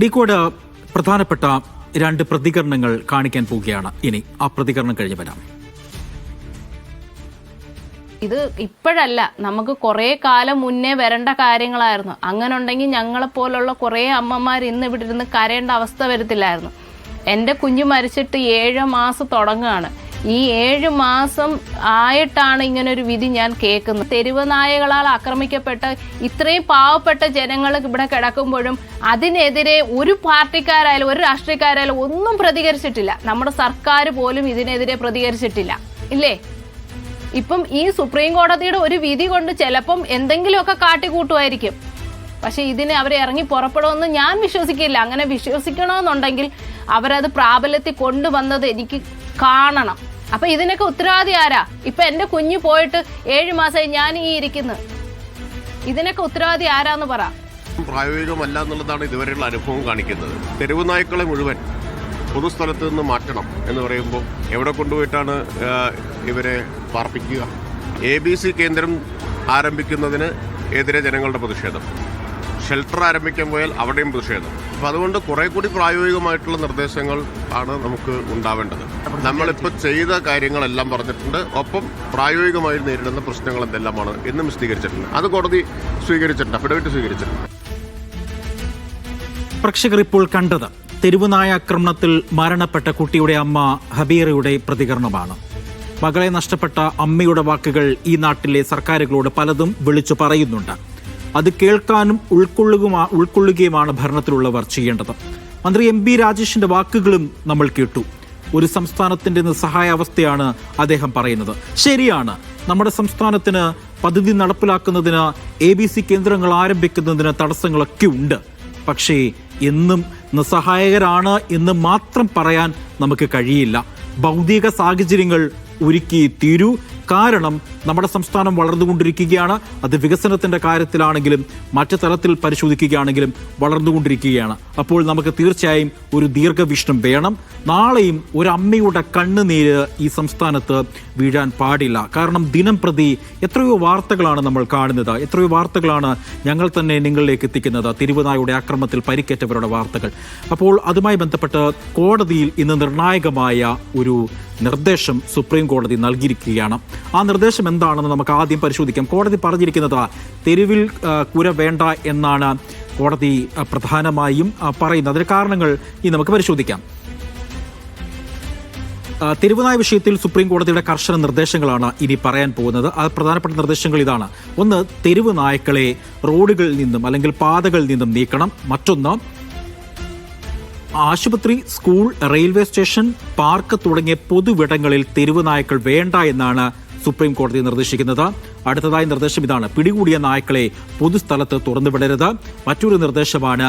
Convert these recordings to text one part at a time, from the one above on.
Discord പ്രധാനപ്പെട്ട രണ്ട് പ്രതികരണങ്ങൾ കാണിക്കാൻ പോവുകയാണ്. ഇനി ആ പ്രതികരണം കഴിഞ്ഞ് വരാം. ഇത് ഇപ്പോഴല്ല നമുക്ക് കുറേ കാലം മുന്നേ വരേണ്ട കാര്യങ്ങളായിരുന്നു. അങ്ങനെ ഉണ്ടെങ്കിൽ ഞങ്ങളെപ്പോലുള്ള കുറേ അമ്മമാർ ഇന്ന് ഇവിടെ ഇരുന്ന് കരയേണ്ട അവസ്ഥ വരത്തില്ലായിരുന്നു. എന്റെ കുഞ്ഞ് മരിച്ചിട്ട് ഏഴ് മാസം തുടങ്ങുകയാണ്. ഈ ഏഴ് മാസം ആയിട്ടാണ് ഇങ്ങനൊരു വിധി ഞാൻ കേൾക്കുന്നത്. തെരുവ് നായകളാൽ ആക്രമിക്കപ്പെട്ട ഇത്രയും പാവപ്പെട്ട ജനങ്ങൾ ഇവിടെ കിടക്കുമ്പോഴും അതിനെതിരെ ഒരു പാർട്ടിക്കാരായാലും ഒരു രാഷ്ട്രീയക്കാരായാലും ഒന്നും പ്രതികരിച്ചിട്ടില്ല. നമ്മുടെ സർക്കാർ പോലും ഇതിനെതിരെ പ്രതികരിച്ചിട്ടില്ല. ഇല്ലേ? ഇപ്പം ഈ സുപ്രീം കോടതിയുടെ ഒരു വിധി കൊണ്ട് ചിലപ്പം എന്തെങ്കിലുമൊക്കെ കാട്ടിക്കൂട്ടുമായിരിക്കും. പക്ഷെ ഇതിന് അവരെ ഇറങ്ങി പുറപ്പെടുമെന്ന് ഞാൻ വിശ്വസിക്കില്ല. അങ്ങനെ വിശ്വസിക്കണമെന്നുണ്ടെങ്കിൽ അവരത് പ്രാബല്യത്തിൽ കൊണ്ടുവന്നത് എനിക്ക് കാണണം. അപ്പൊ ഇതിനൊക്കെ ഉത്തരവാദി ആരാ? ഇപ്പൊ എന്റെ കുഞ്ഞ് പോയിട്ട് ഏഴു മാസമായി ഞാൻ ഈ ഇരിക്കുന്നു. ഇതിനൊക്കെ ഉത്തരവാദി ആരാന്ന് പറ. പ്രായോഗികമല്ല എന്നുള്ളതാണ് ഇതുവരെയുള്ള അനുഭവം കാണിക്കുന്നത്. തെരുവ് നായ്ക്കളെ മുഴുവൻ പൊതുസ്ഥലത്ത് നിന്ന് മാറ്റണം എന്ന് പറയുമ്പോൾ എവിടെ കൊണ്ടുപോയിട്ടാണ് ഇവരെ പാർപ്പിക്കുക? എ ബി സി കേന്ദ്രം ആരംഭിക്കുന്നതിന് എതിരെ ജനങ്ങളുടെ പ്രതിഷേധം. ഷെൽട്ടർ ആരംഭിക്കാൻ പോയാൽ അവിടെയും പ്രതിഷേധം. അപ്പോൾ അതുകൊണ്ട് കുറെ കൂടി പ്രായോഗികമായിട്ടുള്ള നിർദ്ദേശങ്ങൾ ആണ് നമുക്ക് ഉണ്ടാവേണ്ടത്. നമ്മളിപ്പോൾ ചെയ്ത കാര്യങ്ങളെല്ലാം പറഞ്ഞിട്ടുണ്ട്. ഒപ്പം പ്രായോഗികമായി നേരിടുന്ന പ്രശ്നങ്ങൾ എന്തെല്ലാമാണ് എന്നും വിശദീകരിച്ചിട്ടുണ്ട്. അത് കോടതി സ്വീകരിച്ചിട്ടുണ്ട് അഫിഡവിറ്റ് സ്വീകരിച്ചിട്ടുണ്ട്. പ്രേക്ഷകർ ഇപ്പോൾ കണ്ടത് തെരുവുനായ ആക്രമണത്തിൽ മരണപ്പെട്ട കുട്ടിയുടെ അമ്മ ഹബീറയുടെ പ്രതികരണമാണ്. മകളെ നഷ്ടപ്പെട്ട അമ്മയുടെ വാക്കുകൾ ഈ നാട്ടിലെ സർക്കാരുകളോട് പലതും വിളിച്ചു പറയുന്നുണ്ട്. അത് കേൾക്കാനും ഉൾക്കൊള്ളുകയുമാ ഉൾക്കൊള്ളുകയുമാണ് ഭരണത്തിലുള്ളവർ ചെയ്യേണ്ടത്. മന്ത്രി എം ബി രാജേഷിന്റെ വാക്കുകളും നമ്മൾ കേട്ടു. ഒരു സംസ്ഥാനത്തിന്റെ നിസ്സഹായാവസ്ഥയാണ് അദ്ദേഹം പറയുന്നത്. ശരിയാണ്. നമ്മുടെ സംസ്ഥാനത്തിന് പദ്ധതി നടപ്പിലാക്കുന്നതിന് എ ബി സി കേന്ദ്രങ്ങൾ ആരംഭിക്കുന്നതിന് തടസ്സങ്ങളൊക്കെ ഉണ്ട്. പക്ഷേ എന്നും നിസ്സഹായകരാണ് എന്ന് മാത്രം പറയാൻ നമുക്ക് കഴിയില്ല. ഭൗതിക സാഹചര്യങ്ങൾ ഒരുക്കി തീരൂ. കാരണം നമ്മുടെ സംസ്ഥാനം വളർന്നുകൊണ്ടിരിക്കുകയാണ്. അത് വികസനത്തിന്റെ കാര്യത്തിലാണെങ്കിലും മറ്റു തലത്തിൽ പരിശോധിക്കുകയാണെങ്കിലും വളർന്നുകൊണ്ടിരിക്കുകയാണ്. അപ്പോൾ നമുക്ക് തീർച്ചയായും ഒരു ദീർഘവീക്ഷണം വേണം. നാളെയും ഒരു അമ്മയുടെ കണ്ണുനീര് ഈ സംസ്ഥാനത്ത് വീഴാൻ പാടില്ല. കാരണം ദിനം പ്രതി എത്രയോ വാർത്തകളാണ് നമ്മൾ കാണുന്നത്. എത്രയോ വാർത്തകളാണ് ഞങ്ങൾ തന്നെ നിങ്ങളിലേക്ക് എത്തിക്കുന്നത്. തിരുവനായുടെ അക്രമത്തിൽ പരിക്കേറ്റവരുടെ വാർത്തകൾ. അപ്പോൾ അതുമായി ബന്ധപ്പെട്ട് കോടതിയിൽ ഇന്ന് നിർണായകമായ ഒരു നിർദ്ദേശം സുപ്രീം കോടതി നൽകിയിരിക്കുകയാണ്. ആ നിർദ്ദേശം എന്താണെന്ന് നമുക്ക് ആദ്യം പരിശോധിക്കാം. കോടതി പറഞ്ഞിരിക്കുന്നത് തെരുവിൽ കുര വേണ്ട എന്നാണ് കോടതി പ്രധാനമായും പറയുന്നത്. അതിന് കാരണങ്ങൾ ഈ നമുക്ക് പരിശോധിക്കാം. തെരുവുനായ വിഷയത്തിൽ സുപ്രീം കോടതിയുടെ കർശന നിർദ്ദേശങ്ങളാണ് ഇനി പറയാൻ പോകുന്നത്. ആ പ്രധാനപ്പെട്ട നിർദ്ദേശങ്ങൾ ഇതാണ്. ഒന്ന് തെരുവ് നായ്ക്കളെ റോഡുകളിൽ നിന്നും അല്ലെങ്കിൽ പാതകളിൽ നിന്നും നീക്കണം. മറ്റൊന്ന് ആശുപത്രി സ്കൂൾ റെയിൽവേ സ്റ്റേഷൻ പാർക്ക് തുടങ്ങിയ പൊതുവിടങ്ങളിൽ തെരുവ് നായ്ക്കൾ വേണ്ട എന്നാണ് സുപ്രീം കോടതി നിർദ്ദേശിക്കുന്നത് അടുത്തതായി നിർദ്ദേശം ഇതാണ്. പിടികൂടിയ നായ്ക്കളെ പൊതുസ്ഥലത്ത് തുറന്നുവിടരുത് മറ്റൊരു നിർദ്ദേശമാണ്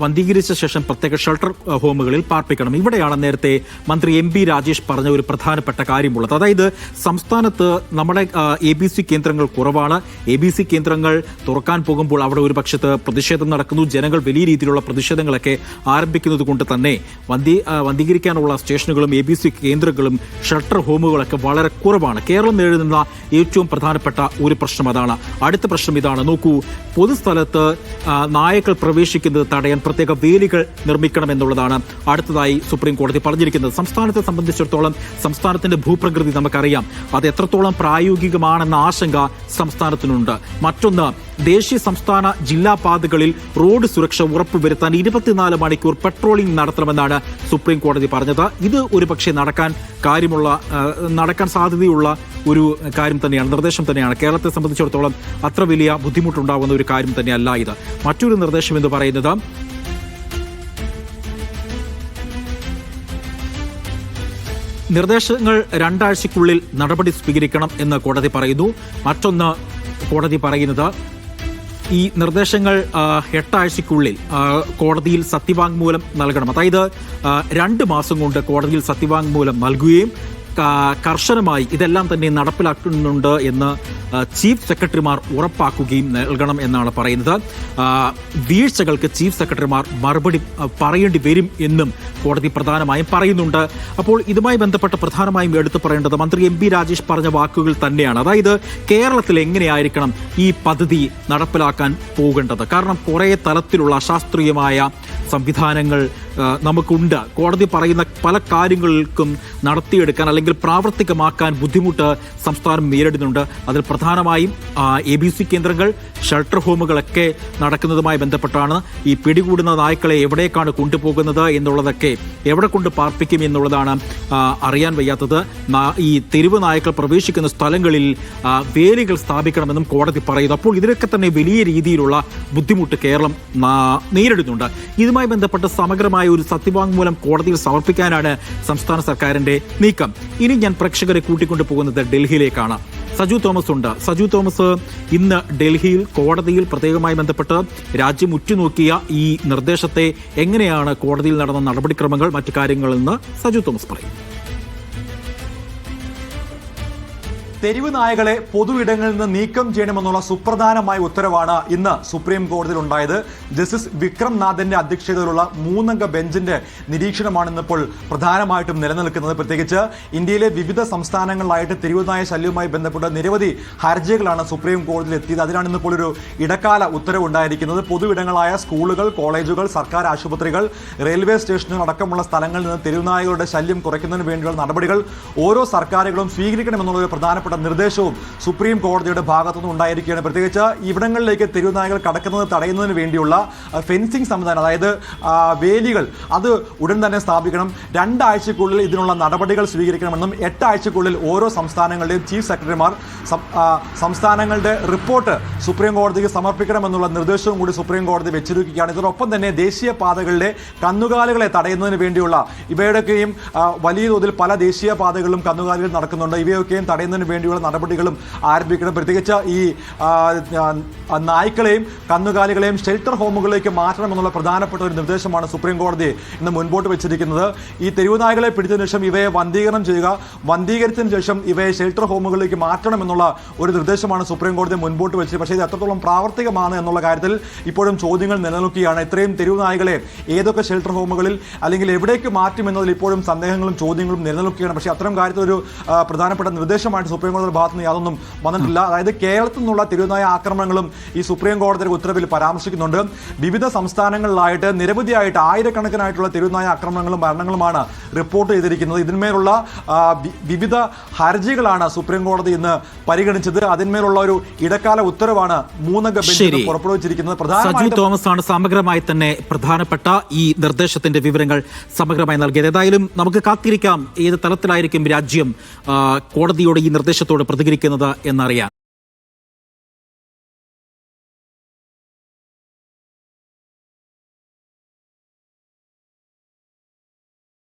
വന്ധീകരിച്ച ശേഷം പ്രത്യേക ഷെൽട്ടർ ഹോമുകളിൽ പാർപ്പിക്കണം. ഇവിടെയാണ് നേരത്തെ മന്ത്രി എം പി രാജേഷ് പറഞ്ഞ ഒരു പ്രധാനപ്പെട്ട കാര്യമുള്ളത്. അതായത് സംസ്ഥാനത്ത് നമ്മുടെ എ ബി സി കേന്ദ്രങ്ങൾ കുറവാണ്. എ ബി സി കേന്ദ്രങ്ങൾ തുറക്കാൻ പോകുമ്പോൾ അവിടെ ഒരു പക്ഷത്ത് പ്രതിഷേധം നടക്കുന്നു. ജനങ്ങൾ വലിയ രീതിയിലുള്ള പ്രതിഷേധങ്ങളൊക്കെ ആരംഭിക്കുന്നത് കൊണ്ട് തന്നെ വന്ധീ വന്ധീകരിക്കാനുള്ള സ്റ്റേഷനുകളും എ ബി സി കേന്ദ്രങ്ങളും ഷെൽട്ടർ ഹോമുകളൊക്കെ വളരെ കുറവാണ്. കേരളം നേരിടുന്ന ഏറ്റവും പ്രധാനപ്പെട്ട ഒരു പ്രശ്നം അതാണ്. അടുത്ത പ്രശ്നം ഇതാണ്. നോക്കൂ പൊതുസ്ഥലത്ത് നായകൾ പ്രവേശിക്കുന്നത് തടയാൻ പ്രത്യേക വേലികൾ നിർമ്മിക്കണം എന്നുള്ളതാണ് അടുത്തതായി സുപ്രീം കോടതി പറഞ്ഞിരിക്കുന്നത്. സംസ്ഥാനത്തെ സംബന്ധിച്ചിടത്തോളം സംസ്ഥാനത്തിന്റെ ഭൂപ്രകൃതി നമുക്കറിയാം. അത് എത്രത്തോളം പ്രായോഗികമാണെന്ന ആശങ്ക സംസ്ഥാനത്തിനുണ്ട്. മറ്റൊന്ന് ദേശീയ സംസ്ഥാന ജില്ലാ പാതകളിൽ റോഡ് സുരക്ഷ ഉറപ്പുവരുത്താൻ ഇരുപത്തിനാല് മണിക്കൂർ പെട്രോളിംഗ് നടത്തണമെന്നാണ് സുപ്രീം കോടതി പറഞ്ഞത്. ഇത് ഒരു പക്ഷേ നടക്കാൻ കാര്യമുള്ള നടക്കാൻ സാധ്യതയുള്ള ഒരു കാര്യം തന്നെയാണ് നിർദ്ദേശം തന്നെയാണ്. കേരളത്തെ സംബന്ധിച്ചിടത്തോളം അത്ര വലിയ ബുദ്ധിമുട്ടുണ്ടാകുന്ന ഒരു കാര്യം തന്നെയല്ല ഇത്. മറ്റൊരു നിർദ്ദേശം എന്ന് പറയുന്നത് നിർദ്ദേശങ്ങൾ രണ്ടാഴ്ചയ്ക്കുള്ളിൽ നടപടി സ്വീകരിക്കണം എന്ന് കോടതി പറയുന്നു. മറ്റൊന്ന് കോടതി പറയുന്നത് ഈ നിർദ്ദേശങ്ങൾ എട്ടാഴ്ചയ്ക്കുള്ളിൽ കോടതിയിൽ സത്യവാങ്മൂലം നൽകണം. അതായത് രണ്ട് മാസം കൊണ്ട് കോടതിയിൽ സത്യവാങ്മൂലം നൽകുകയും കർശനമായി ഇതെല്ലാം തന്നെ നടപ്പിലാക്കുന്നുണ്ട് എന്ന് ചീഫ് സെക്രട്ടറിമാർ ഉറപ്പാക്കുകയും നൽകണം എന്നാണ് പറയുന്നത്. വീഴ്ചകൾക്ക് ചീഫ് സെക്രട്ടറിമാർ മറുപടി പറയേണ്ടി വരും എന്നും കോടതി പ്രധാനമായും പറയുന്നുണ്ട്. അപ്പോൾ ഇതുമായി ബന്ധപ്പെട്ട് പ്രധാനമായും എടുത്തു പറയേണ്ടത് മന്ത്രി എം പി രാജേഷ് പറഞ്ഞ വാക്കുകൾ തന്നെയാണ്. അതായത് കേരളത്തിൽ എങ്ങനെയായിരിക്കണം ഈ പദ്ധതി നടപ്പിലാക്കാൻ പോകേണ്ടത്? കാരണം കുറേ തലത്തിലുള്ള അശാസ്ത്രീയമായ സംവിധാനങ്ങൾ നമുക്കുണ്ട്. കോടതി പറയുന്ന പല കാര്യങ്ങൾക്കും നടത്തിയെടുക്കാൻ അല്ലെങ്കിൽ പ്രാവർത്തികമാക്കാൻ ബുദ്ധിമുട്ട് സംസ്ഥാനം നേരിടുന്നുണ്ട്. അതിൽ പ്രധാനമായും എ ബി സി കേന്ദ്രങ്ങൾ ഷെൽട്ടർ ഹോമുകളൊക്കെ നടക്കുന്നതുമായി ബന്ധപ്പെട്ടാണ് ഈ പിടികൂടുന്ന നായ്ക്കളെ എവിടേക്കാണ് കൊണ്ടുപോകുന്നത് എന്നുള്ളതൊക്കെ എവിടെ കൊണ്ട് പാർപ്പിക്കും എന്നുള്ളതാണ് അറിയാൻ വയ്യാത്തത്. ഈ തെരുവ് നായ്ക്കൾ പ്രവേശിക്കുന്ന സ്ഥലങ്ങളിൽ വേലികൾ സ്ഥാപിക്കണമെന്നും കോടതി പറയുന്നു. അപ്പോൾ ഇതിലൊക്കെ തന്നെ വലിയ രീതിയിലുള്ള ബുദ്ധിമുട്ട് കേരളം നേരിടുന്നുണ്ട്. ഇതുമായി ബന്ധപ്പെട്ട സമഗ്രമായ ഒരു സത്യവാങ്മൂലം കോടതിയിൽ സമർപ്പിക്കാനാണ് സംസ്ഥാന സർക്കാരിന്റെ നീക്കം. ഇനി ഞാൻ പ്രേക്ഷകരെ കൂട്ടിക്കൊണ്ടു പോകുന്നത് ഡൽഹിയിലേക്കാണ്. സജു തോമസ് ഉണ്ട്. സജു തോമസ് ഇന്ന് ഡൽഹിയിൽ കോടതിയിൽ പ്രത്യേകമായി ബന്ധപ്പെട്ട് രാജ്യം ഉറ്റുനോക്കിയ ഈ നിർദ്ദേശത്തെ എങ്ങനെയാണ് കോടതിയിൽ നടന്ന നടപടിക്രമങ്ങൾ മറ്റു കാര്യങ്ങളെന്ന് സജു തോമസ് പറയും. തെരുവ് നായകളെ പൊതുവിടങ്ങളിൽ നിന്ന് നീക്കം ചെയ്യണമെന്നുള്ള സുപ്രധാനമായ ഉത്തരവാണ് ഇന്ന് സുപ്രീം കോടതിയിൽ ഉണ്ടായത്. ജസ്റ്റിസ് വിക്രം നാഥന്റെ അധ്യക്ഷതയിലുള്ള മൂന്നംഗ ബെഞ്ചിന്റെ നിരീക്ഷണമാണ് ഇന്നിപ്പോൾ പ്രധാനമായിട്ടും നിലനിൽക്കുന്നത്. പ്രത്യേകിച്ച് ഇന്ത്യയിലെ വിവിധ സംസ്ഥാനങ്ങളിലായിട്ട് തെരുവ് നായ ശല്യവുമായി ബന്ധപ്പെട്ട നിരവധി ഹർജികളാണ് സുപ്രീം കോടതിയിൽ എത്തിയത്. അതിനാണ് ഇന്നിപ്പോൾ ഒരു ഇടക്കാല ഉത്തരവുണ്ടായിരിക്കുന്നത്. പൊതുയിടങ്ങളായ സ്കൂളുകൾ കോളേജുകൾ സർക്കാർ ആശുപത്രികൾ റെയിൽവേ സ്റ്റേഷനുകൾ അടക്കമുള്ള സ്ഥലങ്ങളിൽ നിന്ന് തെരുവുനായകളുടെ ശല്യം കുറയ്ക്കുന്നതിന് വേണ്ടിയുള്ള നടപടികൾ ഓരോ സർക്കാരുകളും സ്വീകരിക്കണമെന്നുള്ള ഒരു പ്രധാനപ്പെട്ട നിർദ്ദേശവും സുപ്രീം കോടതിയുടെ ഭാഗത്തുനിന്ന് ഉണ്ടായിരിക്കുകയാണ്. പ്രത്യേകിച്ച് ഇവിടങ്ങളിലേക്ക് തെരുവുനായകൾ കടക്കുന്നത് തടയുന്നതിന് വേണ്ടിയുള്ള ഫെൻസിംഗ് സംവിധാനം അതായത് വേലികൾ അത് ഉടൻ തന്നെ സ്ഥാപിക്കണം. രണ്ടാഴ്ചക്കുള്ളിൽ ഇതിനുള്ള നടപടികൾ സ്വീകരിക്കണമെന്നും എട്ടാഴ്ചക്കുള്ളിൽ ഓരോ സംസ്ഥാനങ്ങളുടെയും ചീഫ് സെക്രട്ടറിമാർ സംസ്ഥാനങ്ങളുടെ റിപ്പോർട്ട് സുപ്രീം കോടതിക്ക് സമർപ്പിക്കണമെന്നുള്ള നിർദ്ദേശവും കൂടി സുപ്രീം കോടതി വെച്ചിരിക്കുകയാണ്. ഇതിനൊപ്പം തന്നെ ദേശീയ പാതകളുടെ കന്നുകാലികളെ തടയുന്നതിന് വേണ്ടിയുള്ള ഇവയുടെയൊക്കെയും വലിയ തോതിൽ പല ദേശീയ പാതകളിലും കന്നുകാലികൾ നടക്കുന്നുണ്ട്. ഇവയൊക്കെയും തടയുന്നതിന് വേണ്ടിയുള്ള നടപടികളും ആരംഭിക്കണം. പ്രത്യേകിച്ച് ഈ നായ്ക്കളെയും കന്നുകാലികളെയും ഷെൽട്ടർ ഹോമുകളിലേക്ക് മാറ്റണം എന്നുള്ള പ്രധാനപ്പെട്ട ഒരു നിർദ്ദേശമാണ് സുപ്രീം കോടതി ഇന്ന് മുൻപോട്ട് വെച്ചിരിക്കുന്നത്. ഈ തെരുവ് നായ്ക്കളെ പിടിച്ചതിന് ശേഷം ഇവയെ വന്ധീകരണം ചെയ്യുക വന്ധീകരിച്ചതിന് ശേഷം ഇവയെ ഷെൽട്ടർ ഹോമുകളിലേക്ക് മാറ്റണം എന്നുള്ള ഒരു നിർദ്ദേശമാണ് സുപ്രീം കോടതി മുൻപോട്ട് വെച്ചത്. പക്ഷേ ഇത് എത്രത്തോളം പ്രാവർത്തികമാണ് എന്നുള്ള കാര്യത്തിൽ ഇപ്പോഴും ചോദ്യങ്ങൾ നിലനിൽക്കുകയാണ്. ഇത്രയും തെരുവ് നായ്ക്കളെ ഏതൊക്കെ ഷെൽട്ടർ ഹോമുകളിൽ അല്ലെങ്കിൽ എവിടേക്ക് മാറ്റും എന്നതിൽ ഇപ്പോഴും സന്ദേഹങ്ങളും ചോദ്യങ്ങളും നിലനിൽക്കുകയാണ്. പക്ഷേ അത്തരം ആ, പ്രധാനപ്പെട്ട നിർദ്ദേശമായിട്ട് സുപ്രീം കോടതിയുടെ ഭാഗത്ത് നിന്ന് യാതൊന്നും വന്നിട്ടില്ല. അതായത് കേരളത്തിൽ നിന്നുള്ള തെരുവുനായ ആക്രമണങ്ങളും ഈ സുപ്രീം കോടതിയുടെ ഉത്തരവിൽ പരാമർശിക്കുന്നുണ്ട്. വിവിധ സംസ്ഥാനങ്ങളിലായിട്ട് നിരവധിയായിട്ട് ആയിരക്കണക്കിനായിട്ടുള്ള തെരുവുനായ ആക്രമണങ്ങളും മരണങ്ങളുമാണ് റിപ്പോർട്ട് ചെയ്തിരിക്കുന്നത്. ഇതിന്മേലുള്ള വിവിധ ഹർജികളാണ് സുപ്രീം കോടതി ഇന്ന് പരിഗണിച്ചത്. അതിന്മേലുള്ള ഒരു ഇടക്കാല ഉത്തരവാണ് മൂന്നംഗ ബെഞ്ച് പുറപ്പെടുവിച്ചിരിക്കുന്നത്. സജു തോമസ് ആണ് സമഗ്രമായി തന്നെ പ്രധാനപ്പെട്ട ഈ നിർദ്ദേശത്തിന്റെ വിവരങ്ങൾ സമഗ്രമായി നൽകിയത്. ഏതായാലും നമുക്ക് കാത്തിരിക്കാം ഏത് തലത്തിലായിരിക്കും രാജ്യം കോടതിയുടെ ഈ നിർദ്ദേശത്തോട് പ്രതികരിക്കുന്നത് എന്നറിയാൻ